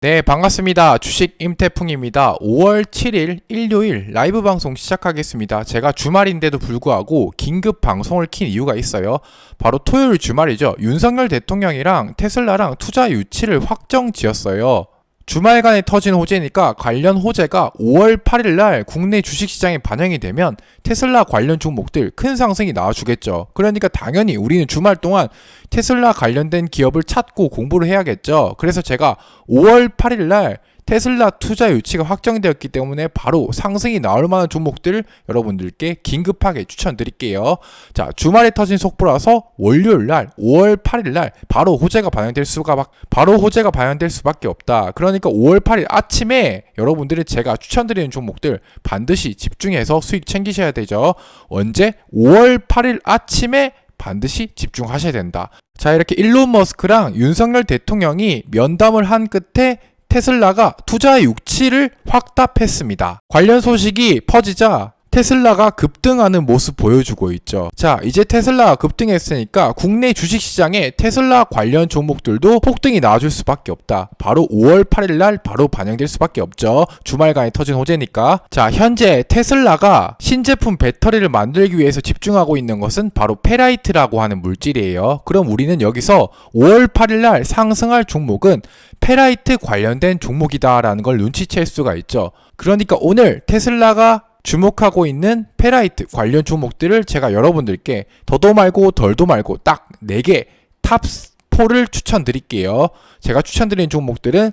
네, 반갑습니다. 주식 임태풍입니다. 5월 7일 일요일 라이브 방송 시작하겠습니다. 제가 주말인데도 불구하고 긴급 방송을 킨 이유가 있어요. 바로 토요일 주말이죠. 윤석열 대통령이랑 테슬라랑 투자 유치를 확정 지었어요. 주말간에 터진 호재니까 관련 호재가 5월 8일 날 국내 주식시장에 반영이 되면 테슬라 관련 종목들 큰 상승이 나와주겠죠. 그러니까 당연히 우리는 주말 동안 테슬라 관련된 기업을 찾고 공부를 해야겠죠. 그래서 제가 5월 8일 날 테슬라 투자 유치가 확정되었기 때문에 바로 상승이 나올 만한 종목들을 여러분들께 긴급하게 추천드릴게요. 자, 주말에 터진 속보라서 월요일 날 5월 8일 날 바로 호재가 반영될 수가 막 바로 호재가 반영될 수밖에 없다. 그러니까 5월 8일 아침에 여러분들이 제가 추천드리는 종목들 반드시 집중해서 수익 챙기셔야 되죠. 언제? 5월 8일 아침에 반드시 집중하셔야 된다. 자, 이렇게 일론 머스크랑 윤석열 대통령이 면담을 한 끝에 테슬라가 투자 유치를 확답했습니다. 관련 소식이 퍼지자 테슬라가 급등하는 모습 보여주고 있죠. 자, 이제 테슬라가 급등했으니까 국내 주식시장에 테슬라 관련 종목들도 폭등이 나와줄 수밖에 없다. 바로 5월 8일 날 바로 반영될 수밖에 없죠. 주말간에 터진 호재니까. 자, 현재 테슬라가 신제품 배터리를 만들기 위해서 집중하고 있는 것은 바로 페라이트라고 하는 물질이에요. 그럼 우리는 여기서 5월 8일 날 상승할 종목은 페라이트 관련된 종목이다라는 걸 눈치챌 수가 있죠. 그러니까 오늘 테슬라가 주목하고 있는 페라이트 관련 종목들을 제가 여러분들께 더도 말고 덜도 말고 딱 4개 탑 4를 추천드릴게요. 제가 추천드리는 종목들은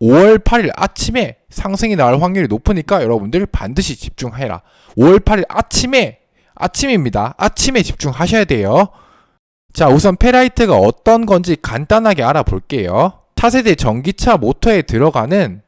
5월 8일 아침에 상승이 나올 확률이 높으니까 여러분들 반드시 집중해라. 5월 8일 아침에 아침입니다. 아침에 집중하셔야 돼요. 자, 우선 페라이트가 어떤 건지 간단하게 알아볼게요. 차세대 전기차 모터에 들어가는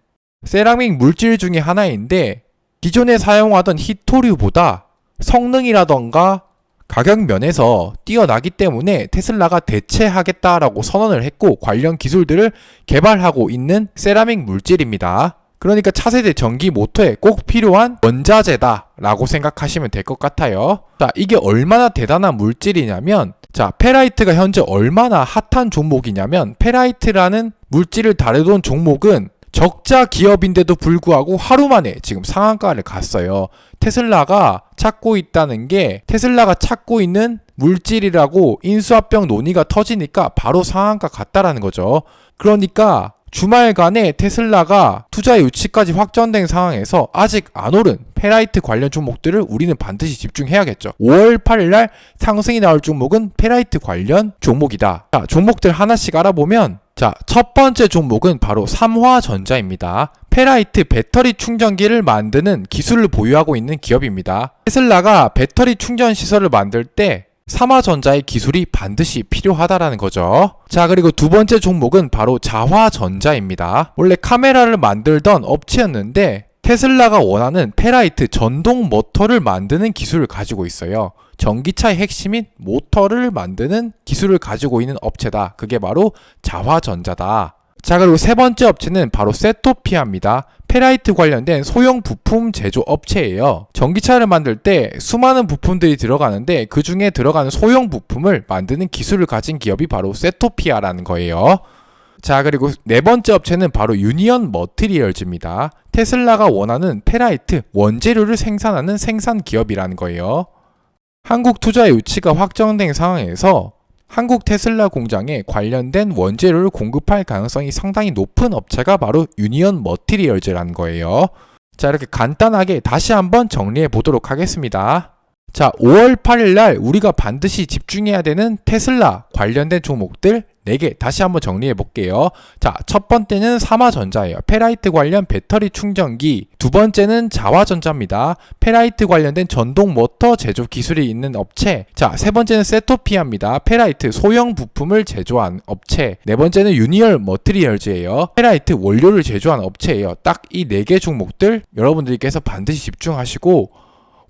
세라믹 물질 중에 하나인데 기존에 사용하던 히토류보다 성능이라던가 가격 면에서 뛰어나기 때문에 테슬라가 대체하겠다라고 선언을 했고 관련 기술들을 개발하고 있는 세라믹 물질입니다. 그러니까 차세대 전기 모터에 꼭 필요한 원자재다라고 생각하시면 될 것 같아요. 자, 이게 얼마나 대단한 물질이냐면 자, 페라이트가 현재 얼마나 핫한 종목이냐면 페라이트라는 물질을 다루던 종목은 적자 기업인데도 불구하고 하루 만에 지금 상한가를 갔어요. 테슬라가 찾고 있다는 게 테슬라가 찾고 있는 물질이라고 인수합병 논의가 터지니까 바로 상한가 갔다라는 거죠. 그러니까 주말간에 테슬라가 투자 유치까지 확정된 상황에서 아직 안 오른 페라이트 관련 종목들을 우리는 반드시 집중해야겠죠. 5월 8일 날 상승이 나올 종목은 페라이트 관련 종목이다. 자, 종목들 하나씩 알아보면 자, 첫 번째 종목은 바로 삼화전자입니다. 페라이트 배터리 충전기를 만드는 기술을 보유하고 있는 기업입니다. 테슬라가 배터리 충전 시설을 만들 때 삼화전자의 기술이 반드시 필요하다라는 거죠. 자, 그리고 두 번째 종목은 바로 자화전자입니다. 원래 카메라를 만들던 업체였는데 테슬라가 원하는 페라이트 전동 모터를 만드는 기술을 가지고 있어요. 전기차의 핵심인 모터를 만드는 기술을 가지고 있는 업체다. 그게 바로 자화전자다. 자, 그리고 세 번째 업체는 바로 세토피아입니다. 페라이트 관련된 소형 부품 제조 업체예요. 전기차를 만들 때 수많은 부품들이 들어가는데 그 중에 들어가는 소형 부품을 만드는 기술을 가진 기업이 바로 세토피아라는 거예요. 자, 그리고 네 번째 업체는 바로 유니언 머티리얼즈입니다. 테슬라가 원하는 페라이트 원재료를 생산하는 생산 기업이라는 거예요. 한국 투자 유치가 확정된 상황에서 한국 테슬라 공장에 관련된 원재료를 공급할 가능성이 상당히 높은 업체가 바로 유니언 머티리얼즈라는 거예요. 자, 이렇게 간단하게 다시 한번 정리해 보도록 하겠습니다. 자, 5월 8일 날 우리가 반드시 집중해야 되는 테슬라 관련된 종목들 4개 다시 한번 정리해 볼게요. 자, 첫 번째는 삼화전자예요. 페라이트 관련 배터리 충전기. 두 번째는 자화전자입니다. 페라이트 관련된 전동 모터 제조 기술이 있는 업체. 자, 세 번째는 세토피아입니다. 페라이트 소형 부품을 제조한 업체. 네 번째는 유니얼 머트리얼즈예요. 페라이트 원료를 제조한 업체예요. 딱 이 네 개 종목들 여러분들께서 반드시 집중하시고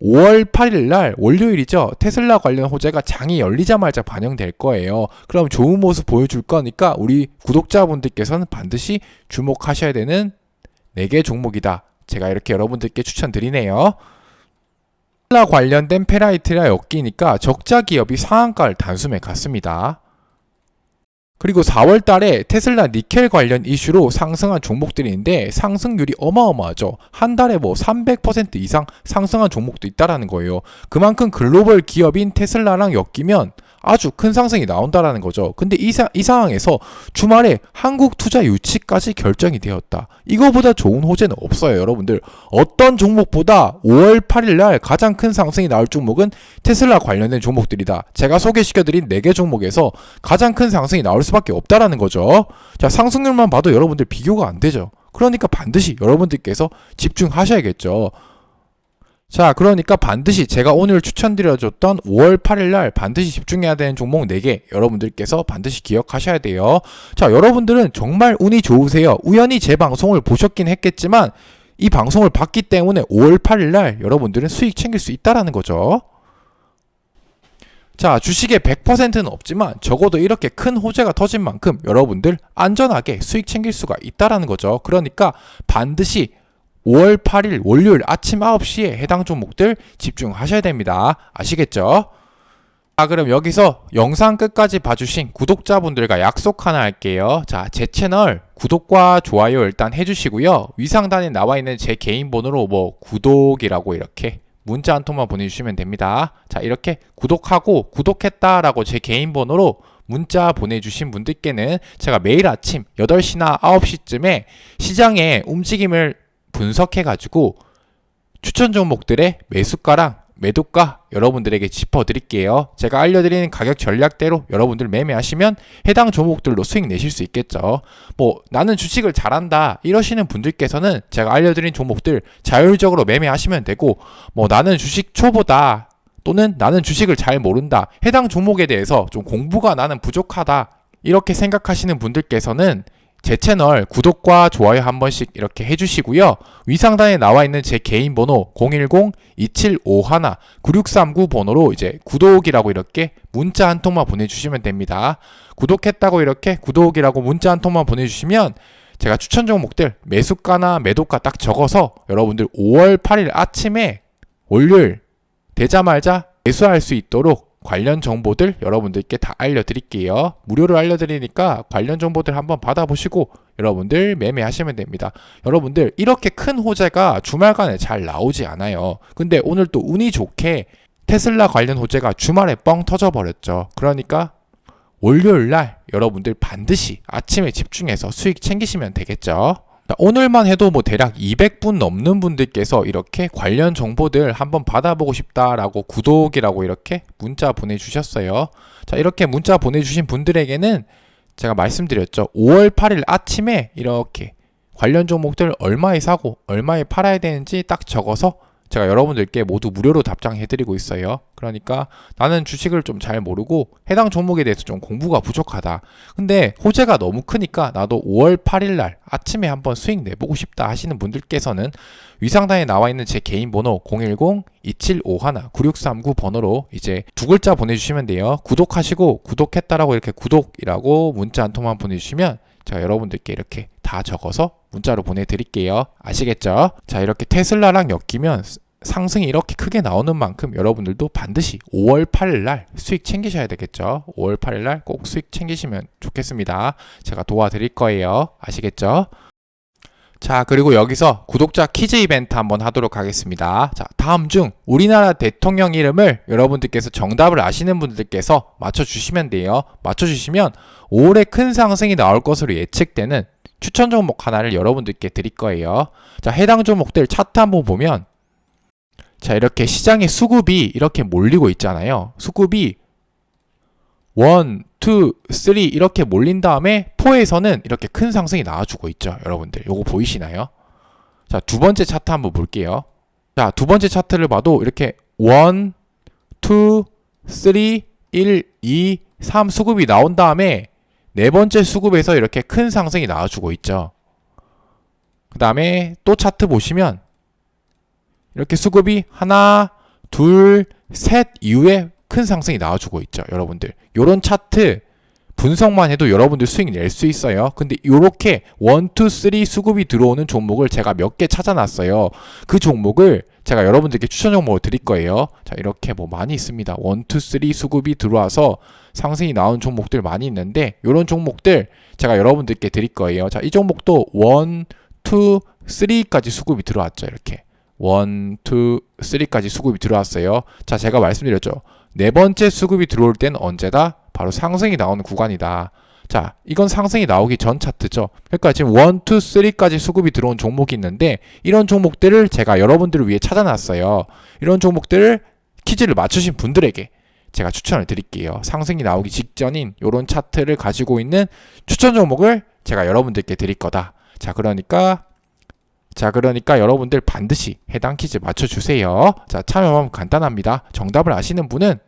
5월 8일 날 월요일이죠. 테슬라 관련 호재가 장이 열리자마자 반영될 거예요. 그럼 좋은 모습 보여줄 거니까 우리 구독자분들께서는 반드시 주목하셔야 되는 4개 종목이다. 제가 이렇게 여러분들께 추천드리네요. 테슬라 관련된 페라이트라 엮이니까 적자 기업이 상한가를 단숨에 갔습니다. 그리고 4월 달에 테슬라 니켈 관련 이슈로 상승한 종목들인데 상승률이 어마어마하죠. 한 달에 뭐 300% 이상 상승한 종목도 있다라는 거예요. 그만큼 글로벌 기업인 테슬라랑 엮이면 아주 큰 상승이 나온다라는 거죠. 근데 이, 사, 이 상황에서 주말에 한국 투자 유치까지 결정이 되었다. 이거보다 좋은 호재는 없어요, 여러분들. 어떤 종목보다 5월 8일 날 가장 큰 상승이 나올 종목은 테슬라 관련된 종목들이다. 제가 소개시켜드린 4개 종목에서 가장 큰 상승이 나올 수밖에 없다라는 거죠. 자, 상승률만 봐도 여러분들 비교가 안 되죠. 그러니까 반드시 여러분들께서 집중하셔야겠죠. 자, 그러니까 반드시 제가 오늘 추천드려줬던 5월 8일 날 반드시 집중해야 되는 종목 4개 여러분들께서 반드시 기억하셔야 돼요. 자, 여러분들은 정말 운이 좋으세요. 우연히 제 방송을 보셨긴 했겠지만 이 방송을 봤기 때문에 5월 8일 날 여러분들은 수익 챙길 수 있다라는 거죠. 자, 주식에 100%는 없지만 적어도 이렇게 큰 호재가 터진 만큼 여러분들 안전하게 수익 챙길 수가 있다라는 거죠. 그러니까 반드시 5월 8일 월요일 아침 9시에 해당 종목들 집중하셔야 됩니다. 아시겠죠? 자, 그럼 여기서 영상 끝까지 봐주신 구독자분들과 약속 하나 할게요. 자, 제 채널 구독과 좋아요 일단 해주시고요. 위상단에 나와 있는 제 개인 번호로 뭐 구독이라고 이렇게 문자 한 통만 보내주시면 됩니다. 자, 이렇게 구독하고 구독했다라고 제 개인 번호로 문자 보내주신 분들께는 제가 매일 아침 8시나 9시쯤에 시장의 움직임을 분석해가지고 추천 종목들의 매수가랑 매도가 여러분들에게 짚어드릴게요. 제가 알려드리는 가격 전략대로 여러분들 매매하시면 해당 종목들로 수익 내실 수 있겠죠. 뭐 나는 주식을 잘한다 이러시는 분들께서는 제가 알려드린 종목들 자율적으로 매매하시면 되고 뭐 나는 주식 초보다 또는 나는 주식을 잘 모른다 해당 종목에 대해서 좀 공부가 나는 부족하다 이렇게 생각하시는 분들께서는 제 채널 구독과 좋아요 한 번씩 이렇게 해주시고요. 위상단에 나와 있는 제 개인 번호 010-2751-9639 번호로 이제 구독이라고 이렇게 문자 한 통만 보내주시면 됩니다. 구독했다고 이렇게 구독이라고 문자 한 통만 보내주시면 제가 추천 종목들 매수가나 매도가 딱 적어서 여러분들 5월 8일 아침에 월요일 되자마자 매수할 수 있도록 관련 정보들 여러분들께 다 알려드릴게요. 무료로 알려드리니까 관련 정보들 한번 받아보시고 여러분들 매매하시면 됩니다. 여러분들 이렇게 큰 호재가 주말간에 잘 나오지 않아요. 근데 오늘 또 운이 좋게 테슬라 관련 호재가 주말에 뻥 터져버렸죠. 그러니까 월요일 날 여러분들 반드시 아침에 집중해서 수익 챙기시면 되겠죠. 자, 오늘만 해도 뭐 대략 200분 넘는 분들께서 이렇게 관련 정보들 한번 받아보고 싶다라고 구독이라고 이렇게 문자 보내주셨어요. 자, 이렇게 문자 보내주신 분들에게는 제가 말씀드렸죠. 5월 8일 아침에 이렇게 관련 종목들 얼마에 사고 얼마에 팔아야 되는지 딱 적어서 제가 여러분들께 모두 무료로 답장해드리고 있어요. 그러니까 나는 주식을 좀 잘 모르고 해당 종목에 대해서 좀 공부가 부족하다. 근데 호재가 너무 크니까 나도 5월 8일 날 아침에 한번 수익 내보고 싶다 하시는 분들께서는 위상단에 나와 있는 제 개인 번호 010-2751-9639 번호로 이제 두 글자 보내주시면 돼요. 구독하시고 구독했다라고 이렇게 구독이라고 문자 한 통만 보내주시면 제가 여러분들께 이렇게 다 적어서 문자로 보내드릴게요. 아시겠죠? 자, 이렇게 테슬라랑 엮이면 상승이 이렇게 크게 나오는 만큼 여러분들도 반드시 5월 8일 날 수익 챙기셔야 되겠죠. 5월 8일 날 꼭 수익 챙기시면 좋겠습니다. 제가 도와드릴 거예요. 아시겠죠? 자, 그리고 여기서 구독자 퀴즈 이벤트 한번 하도록 하겠습니다. 자, 다음 중 우리나라 대통령 이름을 여러분들께서 정답을 아시는 분들께서 맞춰주시면 돼요. 맞춰주시면 5월에 큰 상승이 나올 것으로 예측되는 추천 종목 하나를 여러분들께 드릴 거예요. 자, 해당 종목들 차트 한번 보면 자, 이렇게 시장의 수급이 이렇게 몰리고 있잖아요. 수급이 1, 2, 3 이렇게 몰린 다음에 4에서는 이렇게 큰 상승이 나와주고 있죠. 여러분들, 요거 보이시나요? 자, 두 번째 차트 한번 볼게요. 자, 두 번째 차트를 봐도 이렇게 1, 2, 3, 1, 2, 3 수급이 나온 다음에 네 번째 수급에서 이렇게 큰 상승이 나와주고 있죠. 그 다음에 또 차트 보시면 이렇게 수급이 하나, 둘, 셋 이후에 큰 상승이 나와주고 있죠. 여러분들. 요런 차트 분석만 해도 여러분들 수익 낼 수 있어요. 근데 이렇게 1, 2, 3 수급이 들어오는 종목을 제가 몇 개 찾아놨어요. 그 종목을 제가 여러분들께 추천 종목을 드릴 거예요. 자, 이렇게 뭐 많이 있습니다. 1, 2, 3 수급이 들어와서 상승이 나온 종목들 많이 있는데 이런 종목들 제가 여러분들께 드릴 거예요. 자, 이 종목도 1, 2, 3까지 수급이 들어왔죠. 이렇게. 1, 2, 3까지 수급이 들어왔어요. 자, 제가 말씀드렸죠. 네 번째 수급이 들어올 땐 언제다? 바로 상승이 나오는 구간이다. 자, 이건 상승이 나오기 전 차트죠. 그러니까 지금 1, 2, 3까지 수급이 들어온 종목이 있는데 이런 종목들을 제가 여러분들을 위해 찾아놨어요. 이런 종목들을 퀴즈를 맞추신 분들에게 제가 추천을 드릴게요. 상승이 나오기 직전인 이런 차트를 가지고 있는 추천 종목을 제가 여러분들께 드릴 거다. 자, 그러니까 자, 그러니까 여러분들 반드시 해당 퀴즈 맞춰주세요. 자, 참여 방법 간단합니다. 정답을 아시는 분은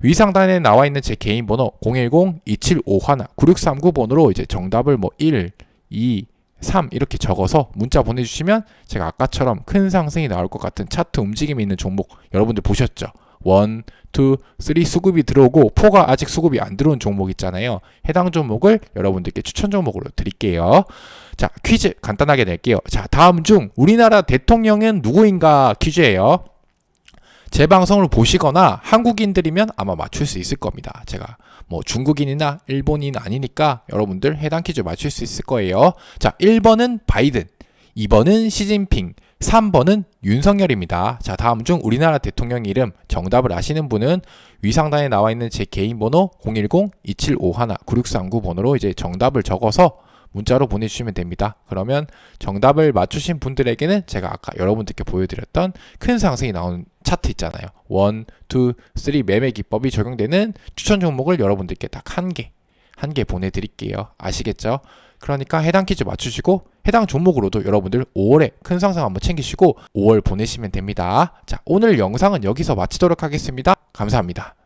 위 상단에 나와 있는 제 개인 번호 010-275-9639번으로 이제 정답을 뭐 1, 2, 3 이렇게 적어서 문자 보내주시면 제가 아까처럼 큰 상승이 나올 것 같은 차트 움직임이 있는 종목 여러분들 보셨죠? 1, 2, 3 수급이 들어오고 4가 아직 수급이 안 들어온 종목 있잖아요. 해당 종목을 여러분들께 추천 종목으로 드릴게요. 자, 퀴즈 간단하게 낼게요. 자, 다음 중 우리나라 대통령은 누구인가 퀴즈예요. 제 방송을 보시거나 한국인들이면 아마 맞출 수 있을 겁니다. 제가 뭐 중국인이나 일본인 아니니까 여러분들 해당 퀴즈 맞출 수 있을 거예요. 자, 1번은 바이든, 2번은 시진핑, 3번은 윤석열입니다. 자, 다음 중 우리나라 대통령 이름 정답을 아시는 분은 위 상단에 나와 있는 제 개인 번호 010-2751-9639번으로 이제 정답을 적어서 문자로 보내주시면 됩니다. 그러면 정답을 맞추신 분들에게는 제가 아까 여러분들께 보여드렸던 큰 상승이 나오는 차트 있잖아요. 1, 2, 3 매매 기법이 적용되는 추천 종목을 여러분들께 딱 한 개, 한 개 보내드릴게요. 아시겠죠? 그러니까 해당 퀴즈 맞추시고 해당 종목으로도 여러분들 5월에 큰 상승 한번 챙기시고 5월 보내시면 됩니다. 자, 오늘 영상은 여기서 마치도록 하겠습니다. 감사합니다.